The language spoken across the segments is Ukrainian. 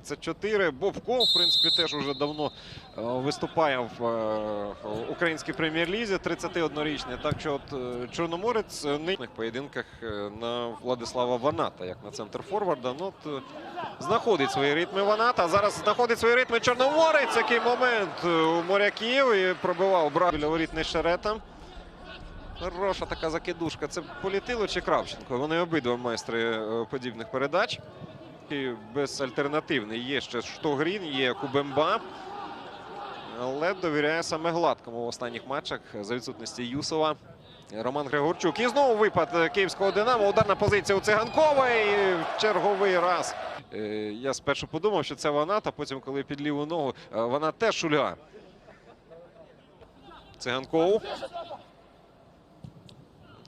34. Бовко, в принципі, теж уже давно е, виступає в е, українській прем'єр-лізі, 31-річний. Так що от е, Чорноморець е, нині в поєдинках на Владислава Ваната, як на центр форварда. Ну, от, знаходить свої ритми Ваната. Зараз знаходить свої ритми Чорноморець. Який момент у моряків і пробивав брав біля воріт Нещерета. Хороша така закидушка. Це Політило чи Кравченко. Вони обидва майстри подібних передач. І безальтернативний. Є ще Штогрін, є Кубемба. Але довіряє саме гладкому в останніх матчах за відсутності Юсова. Роман Григорчук. І знову випад київського Динамо. Ударна позиція у Циганкової. В черговий раз. Е, Я спершу подумав, що це вона, та потім, коли під ліву ногу, е, вона теж шульга. Циганков.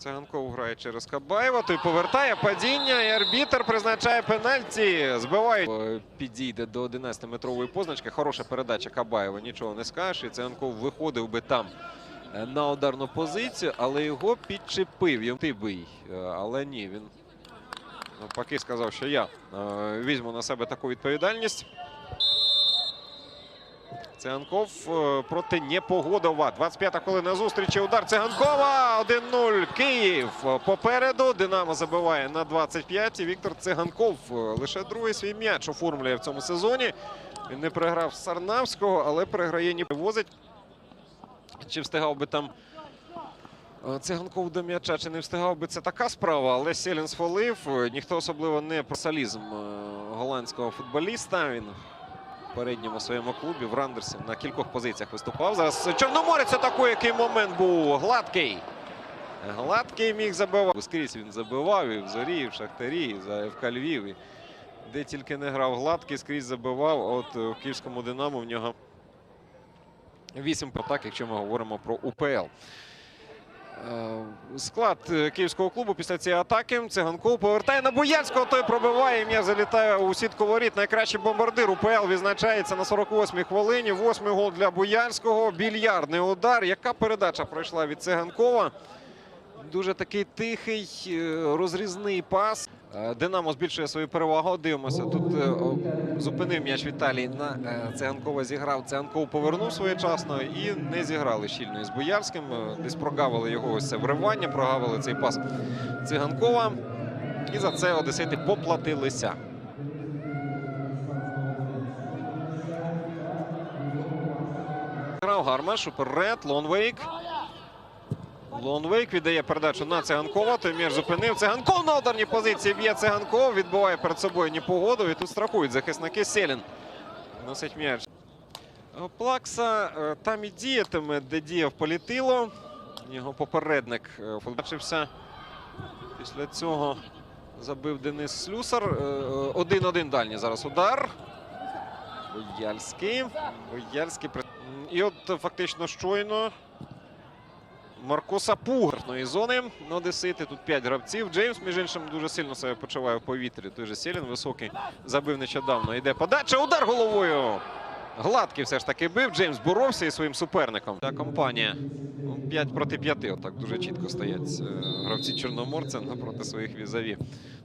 Циганков грає через Кабаєва. Той повертає падіння. І арбітер призначає пенальті. Збивають. Е, Підійде до 11-метрової позначки. Хороша передача Кабаєва. Нічого не скажеш. І Циганков виходив би там е, на ударну позицію, але його підчепив. Ти бий. Е, Але ні, він навпаки сказав, що я візьму на себе таку відповідальність. Циганков е, проти Непогодова. 25-та хвилина зустрічі. Удар Циганкова. 1-0. Київ попереду. Динамо забиває на 25-ті. Віктор Циганков е, лише другий свій м'яч оформлює в цьому сезоні. Він не програв Сарнавського, але переграє ні возить. Чи встигав би там е, Циганков до м'яча, чи не встигав би це така справа, але Селін схвалив. Ніхто особливо не про салізм голландського футболіста. Він передньому своєму клубі в Рандерсі на кількох позиціях виступав. Зараз Чорноморець атакує, який момент був гладкий. Гладкий міг забивати. Скрізь він забивав і в зорі, і в Шахтарі, і за Львів. Де тільки не грав гладкий, скрізь забивав. От в київському Динамо в нього вісім атак, якщо ми говоримо про УПЛ. Е, Склад е, київського клубу після цієї атаки. Циганков повертає на Боярського. Той пробиває. ім'я. Залітає у сітку воріт. Найкращий бомбардир УПЛ відзначається на 48-й хвилині. Восьмий гол для Боярського. Більярдний удар. Яка передача пройшла від Циганкова? Дуже такий тихий, е, розрізний пас. Е, Динамо збільшує свою перевагу. Дивимося. Тут е, зупинив м'яч Віталій на е, Циганкова зіграв. Циганков повернув своєчасно і не зіграли щільно із Боярським. Десь прогавили його ось це вривання, прогавили цей пас Циганкова. І за це одесити поплатилися. Грав Гармаш, уперед, Лонвейк. Лонвейк віддає передачу на Циганкова. Той м'яч зупинив. Циганков на ударній позиції б'є Циганков. Відбиває перед собою непогоду. І тут страхують захисники Селін. Носить м'яч. Е, Плакса е, там і діятиме, де діяв політило. Його попередник е, побачився. Після цього забив Денис Слюсар. Е, е, 1-1 дальній зараз удар. Бояльський. Бояльський. І от е, фактично щойно Марко Сапугартної зони Одесити. Тут 5 гравців. Джеймс, між іншим, дуже сильно себе почуває в повітрі. Той же Селін високий забив нещодавно. Йде подача. Удар головою. Гладкий все ж таки бив. Джеймс боровся із своїм суперником. Та компанія 5 проти 5. Отак дуже чітко стоять е, гравці Чорноморця напроти своїх візаві.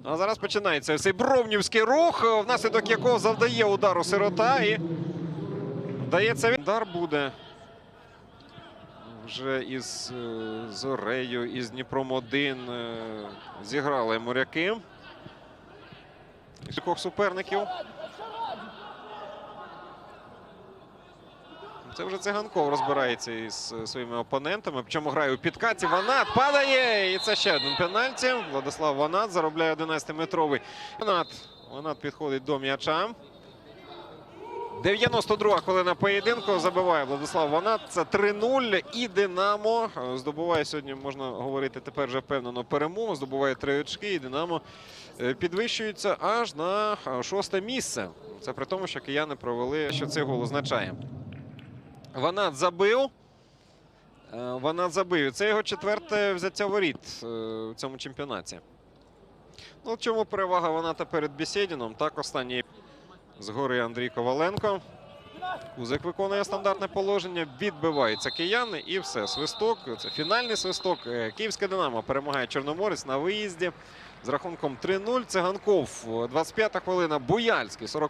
Ну, А зараз починається цей бровнівський рух, е, внаслідок якого завдає удару сирота. І вдається він. Удар буде вже із е, Зорею, із Дніпром 1 е, зіграли моряки. Кількох суперників. Це вже циганков розбирається із е, своїми опонентами. Причому грає у підкаті. Ванат падає. І це ще один пенальті. Владислав Ванат заробляє 11-метровий. Ванат. Ванат підходить до м'яча. 92 хвилина поєдинку. Забиває Владислав Ванат. Це 3-0. І Динамо е, здобуває сьогодні, можна говорити тепер вже впевнено перемогу. Здобуває три очки. І Динамо е, підвищується аж на е, шосте місце. Це при тому, що кияни провели, що цей гол означає. Ванат забив. Ванат забив. Це його четверте взяття воріт у цьому чемпіонаті. Ну, чому перевага Ваната перед Бесєдіном? Так, останній згори Андрій Коваленко. Кузик виконує стандартне положення, відбиваються кияни і все. Свисток. Це фінальний свисток. Е, Київське Динамо перемагає Чорноморець на виїзді з рахунком 3-0. Циганков, 25-та хвилина. Буяльський, 40